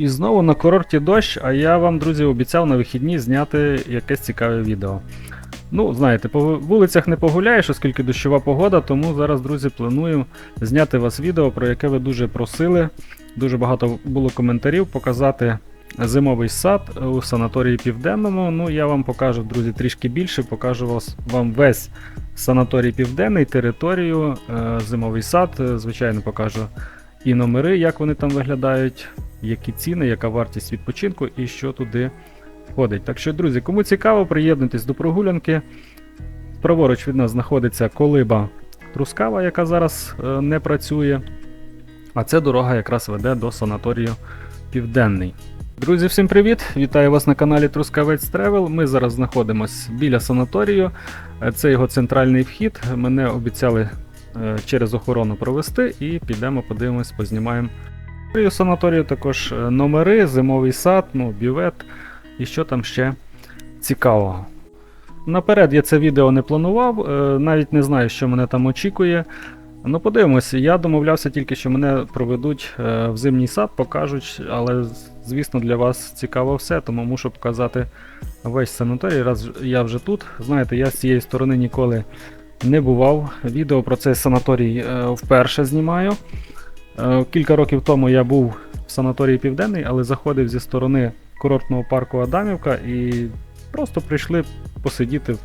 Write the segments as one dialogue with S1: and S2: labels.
S1: І знову на курорті дощ, а я вам, друзі, обіцяв на вихідні зняти якесь цікаве відео. Ну, знаєте, по вулицях не погуляєш, оскільки дощова погода, тому зараз, друзі, планую зняти вас відео, про яке ви дуже просили. Дуже багато було коментарів показати зимовий сад у санаторії Південному. Ну, я вам покажу, друзі, трішки більше, покажу вам весь санаторій Південний, територію, е, зимовий сад. Е, Звичайно, покажу і номери, як вони там виглядають, які ціни, яка вартість відпочинку і що туди входить. Так що, друзі, кому цікаво, приєднуйтесь до прогулянки. Праворуч від нас знаходиться колиба Трускава, яка зараз е, не працює. А ця дорога якраз веде до санаторію Південний. Друзі, всім привіт! Вітаю вас на каналі Трускавець Тревел. Ми зараз знаходимося біля санаторію. Е, Це його центральний вхід. Мене обіцяли е, через охорону провести і підемо, подивимось, познімаємо. І санаторію також е, номери, зимовий сад, ну, бювет і що там ще цікавого. Наперед я це відео не планував, е, навіть не знаю, що мене там очікує. Ну, подивимося, я домовлявся тільки, що мене проведуть е, в зимній сад, покажуть, але звісно для вас цікаво все, тому мушу показати весь санаторій, раз я вже тут. Знаєте, я з цієї сторони ніколи не бував. Відео про цей санаторій вперше знімаю. Е, Кілька років тому я був в санаторії Південний, але заходив зі сторони курортного парку Адамівка і просто прийшли посидіти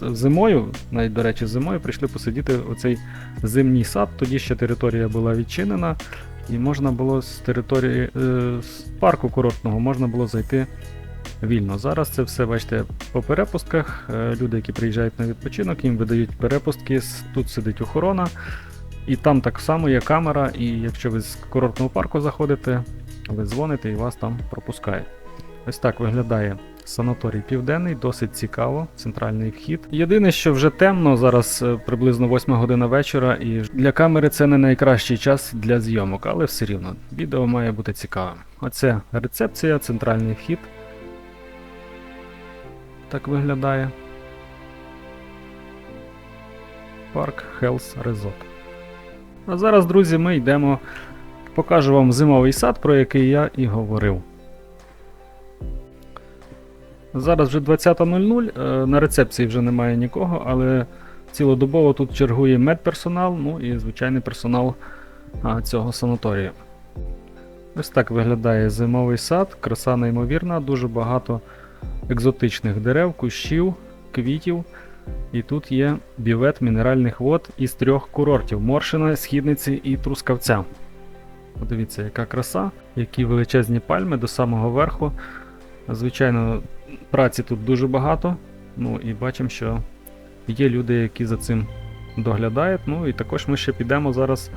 S1: зимою, навіть до речі, зимою прийшли посидіти у цей зимній сад. Тоді ще територія була відчинена, і можна було з території е, з парку курортного можна було зайти вільно. Зараз це все, бачите, по перепустках. Е, Люди, які приїжджають на відпочинок, їм видають перепустки. Тут сидить охорона. І там так само є камера, і якщо ви з курортного парку заходите, ви дзвоните і вас там пропускають. Ось так виглядає санаторій Південний, досить цікаво, центральний вхід. Єдине, що вже темно, зараз е, приблизно 8 година вечора, і для камери це не найкращий час для зйомок, але все рівно відео має бути цікавим. Оце рецепція, центральний вхід. Так виглядає. Парк Health Resort. А зараз, друзі, ми йдемо. Покажу вам зимовий сад, про який я і говорив. Зараз вже 20.00, е, на рецепції вже немає нікого, але цілодобово тут чергує медперсонал, ну і звичайний персонал цього санаторію. Ось так виглядає зимовий сад, краса неймовірна, дуже багато екзотичних дерев, кущів, квітів. І тут є бювет мінеральних вод із трьох курортів: Моршина, Східниці і Трускавця. Подивіться, яка краса, які величезні пальми до самого верху. Звичайно, праці тут дуже багато. Ну і бачимо, що є люди, які за цим доглядають. Ну і також ми ще підемо зараз.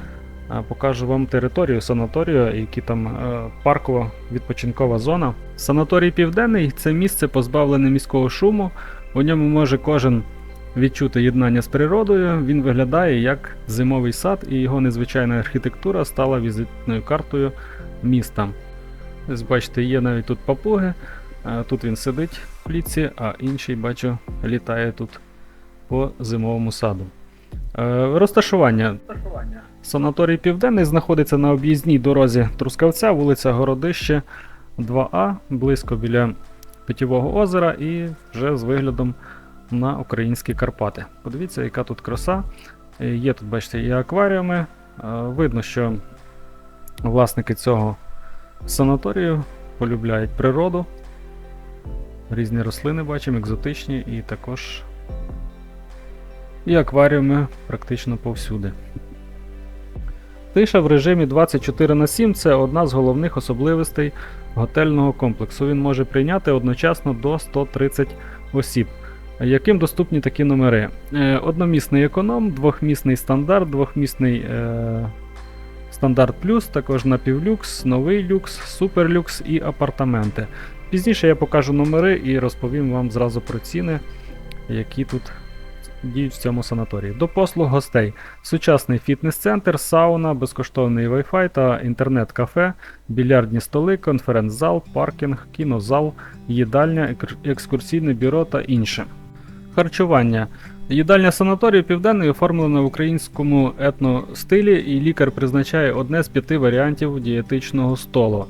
S1: Покажу вам територію санаторію, які там е, паркова відпочинкова зона. Санаторій Південний це місце позбавлене міського шуму. У ньому може кожен відчути єднання з природою. Він виглядає як зимовий сад, і його незвичайна архітектура стала візитною картою міста. Ось бачите, є навіть тут папуги. Тут він сидить в клітці, а інший, бачу, літає тут по зимовому саду. Е, Розташування. Санаторій Південний знаходиться на об'їзній дорозі Трускавця, вулиця Городище 2А, близько біля Питєвого озера і вже з виглядом на українські Карпати. Подивіться, яка тут краса. Е, Є тут, бачите, і акваріуми. Е, Видно, що власники цього санаторію полюбляють природу. Різні рослини бачимо, екзотичні і також і акваріуми практично повсюди. Тиша в режимі 24 на 7 це одна з головних особливостей готельного комплексу. Він може прийняти одночасно до 130 осіб. Яким доступні такі номери? Е, Одномісний економ, двохмісний стандарт, двохмісний е, стандарт плюс, також напівлюкс, новий люкс, суперлюкс і апартаменти. Пізніше я покажу номери і розповім вам зразу про ціни, які тут діють в цьому санаторії. До послуг гостей. Сучасний фітнес-центр, сауна, безкоштовний Wi-Fi та інтернет-кафе, більярдні столи, конференц-зал, паркінг, кінозал, їдальня, екскурсійне бюро та інше. Харчування. Їдальня санаторію Південний оформлена в українському етностилі, і лікар призначає одне з п'яти варіантів дієтичного столу.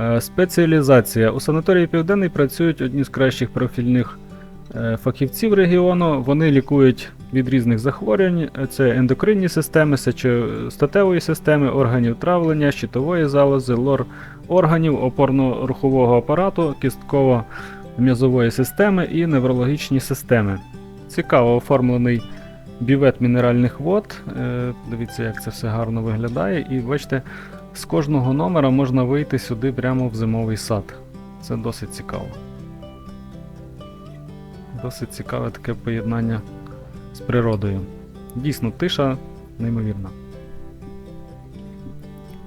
S1: Е, Спеціалізація. У санаторії Південний працюють одні з кращих профільних фахівців регіону. Вони лікують від різних захворювань. Е, Це ендокринні системи, статевої системи, органів травлення, щитової залози, лор органів, опорно-рухового апарату, кістково-м'язової системи і неврологічні системи. Цікаво оформлений бівет мінеральних вод. Е, Дивіться, як це все гарно виглядає. І бачите, з кожного номера можна вийти сюди прямо в зимовий сад. Це досить цікаво. Досить цікаве таке поєднання з природою. Дійсно, тиша неймовірна.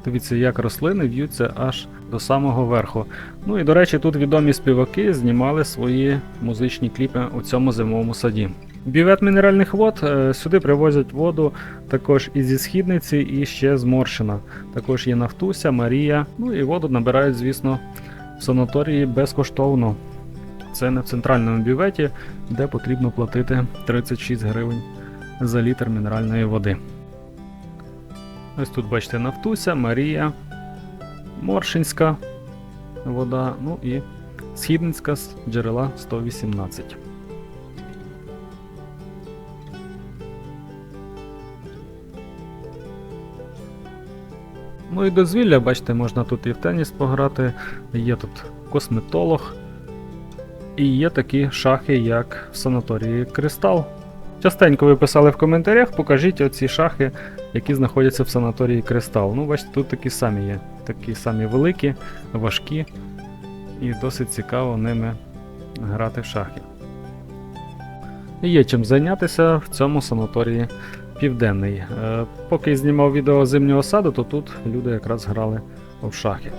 S1: Дивіться, як рослини в'ються аж до самого верху. Ну і до речі, тут відомі співаки знімали свої музичні кліпи у цьому зимовому саді. Бівет мінеральних вод е, сюди привозять воду також і зі східниці, і ще з Моршина. Також є Нафтуся, Марія. Ну і воду набирають, звісно, в санаторії безкоштовно. Це не в центральному бюветі, де потрібно платити 36 гривень за літр мінеральної води. Ось тут бачите Нафтуся, Марія, Моршинська вода, ну і Східницька з джерела 118. Ну і дозвілля, бачите, можна тут і в теніс пограти, є тут косметолог, і є такі шахи, як в санаторії Кристал. Частенько ви писали в коментарях, покажіть оці шахи, які знаходяться в санаторії Кристал. Ну, бачите, тут такі самі є. Такі самі великі, важкі, і досить цікаво ними грати в шахи. І Є чим зайнятися в цьому санаторії Південний. Е, Поки знімав відео зимнього саду, то тут люди якраз грали в шахи.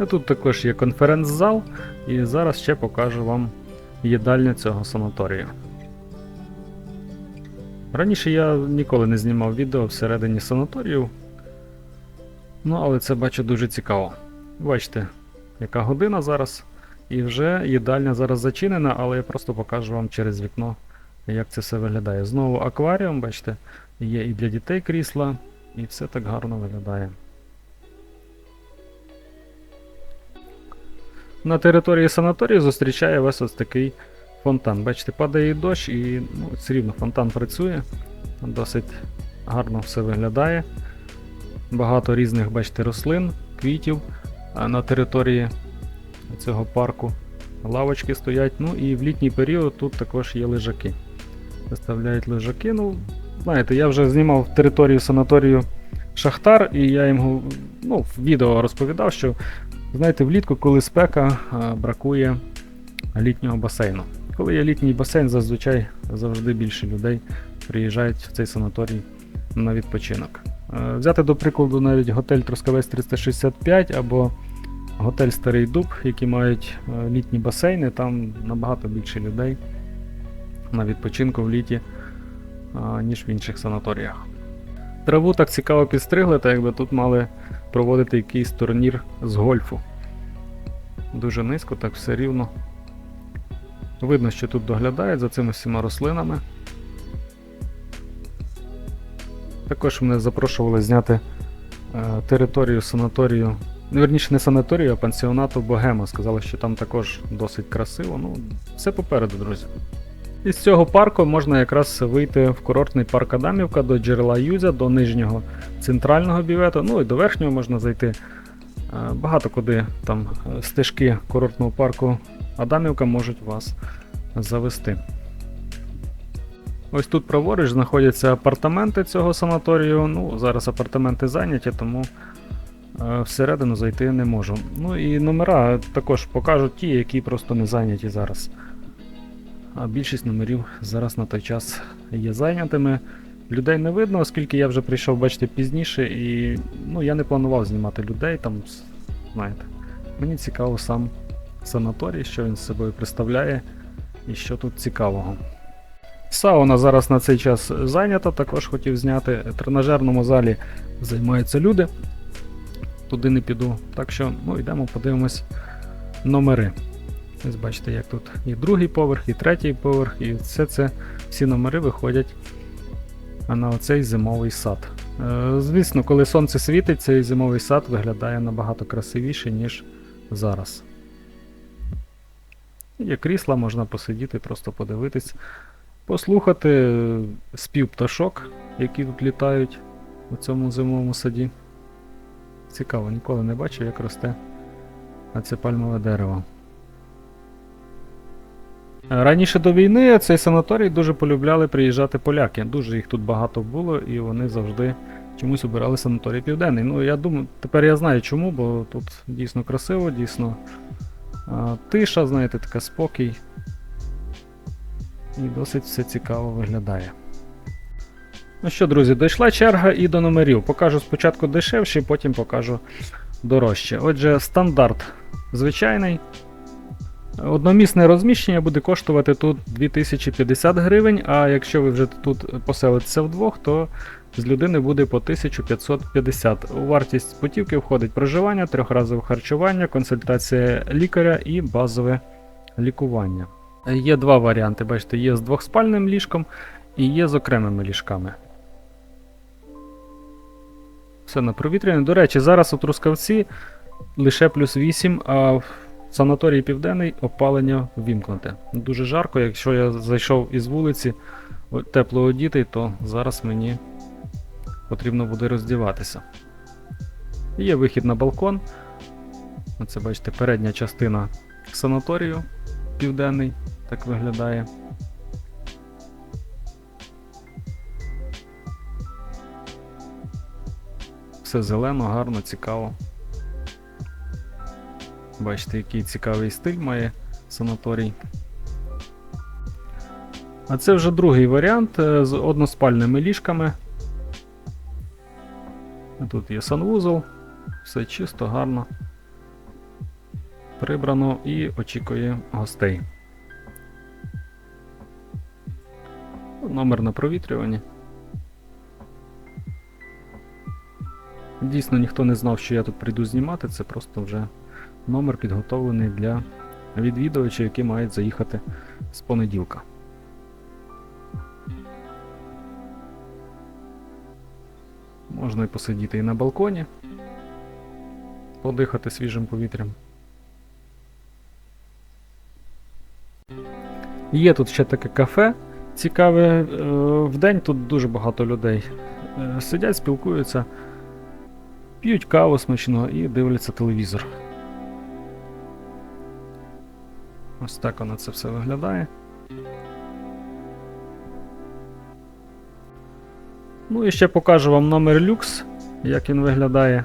S1: І тут також є конференц-зал, і зараз ще покажу вам їдальню цього санаторію. Раніше я ніколи не знімав відео всередині санаторію. Ну, але це бачу дуже цікаво. Бачите, яка година зараз. І вже їдальня зараз зачинена, але я просто покажу вам через вікно, як це все виглядає. Знову акваріум, бачите, є і для дітей крісла, і все так гарно виглядає. На території санаторію зустрічає вас ось такий фонтан. Бачите, падає дощ і ну, все рівно фонтан працює. Досить гарно все виглядає. Багато різних, бачите, рослин, квітів на території цього парку. Лавочки стоять. Ну і в літній період тут також є лежаки. Виставляють лежаки. Ну, знаєте, я вже знімав територію санаторію Шахтар, і я їм ну, в відео розповідав, що знаєте, влітку, коли спека, бракує літнього басейну. Коли є літній басейн, зазвичай завжди більше людей приїжджають в цей санаторій на відпочинок. Е, Взяти до прикладу навіть готель Трускавець 365 або готель Старий Дуб, які мають е, літні басейни, там набагато більше людей на відпочинку в літі, ніж в інших санаторіях. Траву так цікаво підстригли, так якби тут мали проводити якийсь турнір з гольфу. Дуже низько, так все рівно. Видно, що тут доглядають за цими всіма рослинами. Також мене запрошували зняти е, територію санаторію. Ну, верніше, не санаторію, а пансіонату Богема. Сказали, що там також досить красиво. Ну, все попереду, друзі. Із цього парку можна якраз вийти в курортний парк Адамівка до джерела Юзя, до нижнього центрального бівету, ну і до верхнього можна зайти. Е, Багато куди там е, стежки курортного парку Адамівка можуть вас завести. Ось тут праворуч знаходяться апартаменти цього санаторію. Ну, зараз апартаменти зайняті, тому е, всередину зайти не можу. Ну і номера також покажуть ті, які просто не зайняті зараз. А більшість номерів зараз на той час є зайнятими. Людей не видно, оскільки я вже прийшов, бачите, пізніше, і ну, я не планував знімати людей там, знаєте. Мені цікаво сам санаторій, що він з собою представляє і що тут цікавого. Сауна зараз на цей час зайнята, також хотів зняти. В тренажерному залі займаються люди. Туди не піду. Так що ну, йдемо, подивимось номери. Ось бачите, як тут і другий поверх, і третій поверх, і все це, всі номери виходять на оцей зимовий сад. Е, Звісно, коли сонце світить, цей зимовий сад виглядає набагато красивіше, ніж зараз. Є крісла, можна посидіти, просто подивитись, послухати е, спів пташок, які тут літають у цьому зимовому саді. Цікаво, ніколи не бачив, як росте це пальмове дерево. Раніше до війни цей санаторій дуже полюбляли приїжджати поляки. Дуже їх тут багато було, і вони завжди чомусь обирали санаторій Південний. Ну, я думаю, тепер я знаю чому, бо тут дійсно красиво, дійсно а, тиша, знаєте, така спокій. І досить все цікаво виглядає. Ну що, друзі, дійшла черга і до номерів. Покажу спочатку дешевші, потім покажу дорожче. Отже, стандарт звичайний. Одномісне розміщення буде коштувати тут 2050 гривень, а якщо ви вже тут поселитеся вдвох, то з людини буде по 1550. У вартість путівки входить проживання, трьохразове харчування, консультація лікаря і базове лікування. Є два варіанти, бачите, є з двохспальним ліжком і є з окремими ліжками. Все на провітряне. До речі, зараз у Трускавці лише плюс 8, а в санаторії Південний опалення ввімкнуте. Дуже жарко, якщо я зайшов із вулиці тепло одітий, то зараз мені потрібно буде роздіватися. Є вихід на балкон. Оце бачите, передня частина санаторію Південний так виглядає. Все зелено, гарно, цікаво. Бачите, який цікавий стиль має санаторій. А це вже другий варіант е, з односпальними ліжками. Тут є санвузол, все чисто, гарно. Прибрано і очікує гостей. Номер на провітрюванні. Дійсно, ніхто не знав, що я тут прийду знімати, це просто вже номер підготовлений для відвідувачів, які мають заїхати з понеділка. Можна і посидіти і на балконі, подихати свіжим повітрям. Є тут ще таке кафе цікаве. е, Вдень тут дуже багато людей. Е, Сидять, спілкуються, п'ють каву смачного і дивляться телевізор. Ось так воно це все виглядає. Ну і ще покажу вам номер люкс, як він виглядає.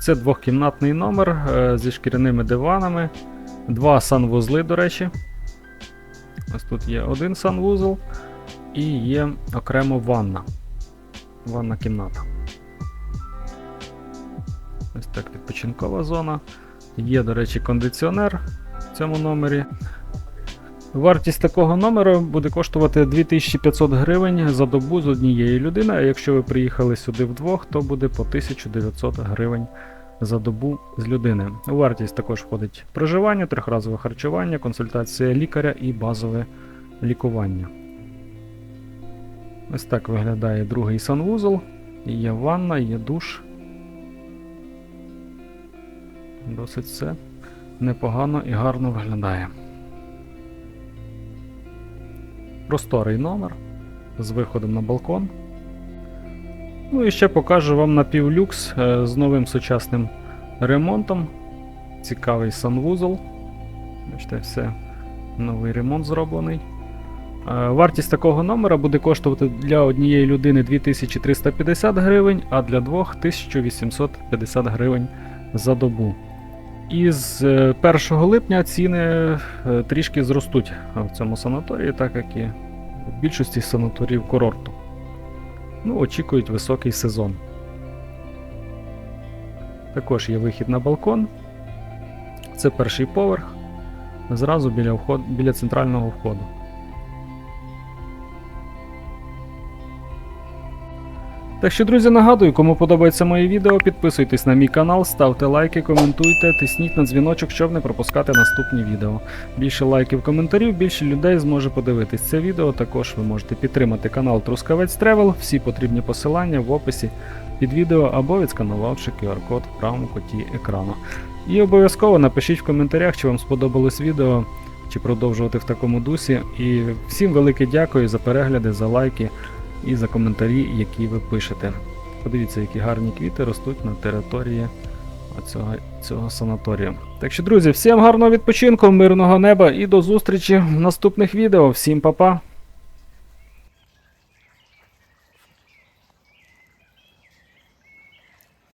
S1: Це двохкімнатний номер е, зі шкіряними диванами, два санвузли, до речі. Ось тут є один санвузол і є окремо ванна. Ванна кімната. Ось так відпочинкова зона. Є, до речі, кондиціонер цьому номері. Вартість такого номеру буде коштувати 2500 гривень за добу з однієї людини, а якщо ви приїхали сюди вдвох, то буде по 1900 гривень за добу з людини. У вартість також входить проживання, трьохразове харчування, консультація лікаря і базове лікування. Ось так виглядає другий санвузол. Є ванна, є душ. Досить все непогано і гарно виглядає. Просторий номер з виходом на балкон. Ну і ще покажу вам напівлюкс е, з новим сучасним ремонтом. Цікавий санвузол. Бачите, все новий ремонт зроблений. Е, Вартість такого номера буде коштувати для однієї людини 2350 гривень, а для двох 1850 гривень за добу. І з е, 1 липня ціни е, трішки зростуть в цьому санаторії, так як і в більшості санаторіїв курорту. Ну, очікують високий сезон. Також є вихід на балкон. Це перший поверх. Зразу біля, вход... біля центрального входу. Так що, друзі, нагадую, кому подобається моє відео, підписуйтесь на мій канал, ставте лайки, коментуйте, тисніть на дзвіночок, щоб не пропускати наступні відео. Більше лайків, коментарів, більше людей зможе подивитись це відео. Також ви можете підтримати канал Трускавець Тревел. Всі потрібні посилання в описі під відео або відсканувавши QR-код в правому куті екрану. І обов'язково напишіть в коментарях, чи вам сподобалось відео, чи продовжувати в такому дусі. І всім велике дякую за перегляди, за лайки і за коментарі, які ви пишете. Подивіться, які гарні квіти ростуть на території цього, цього санаторію. Так що, друзі, всім гарного відпочинку, мирного неба і до зустрічі в наступних відео. Всім па-па!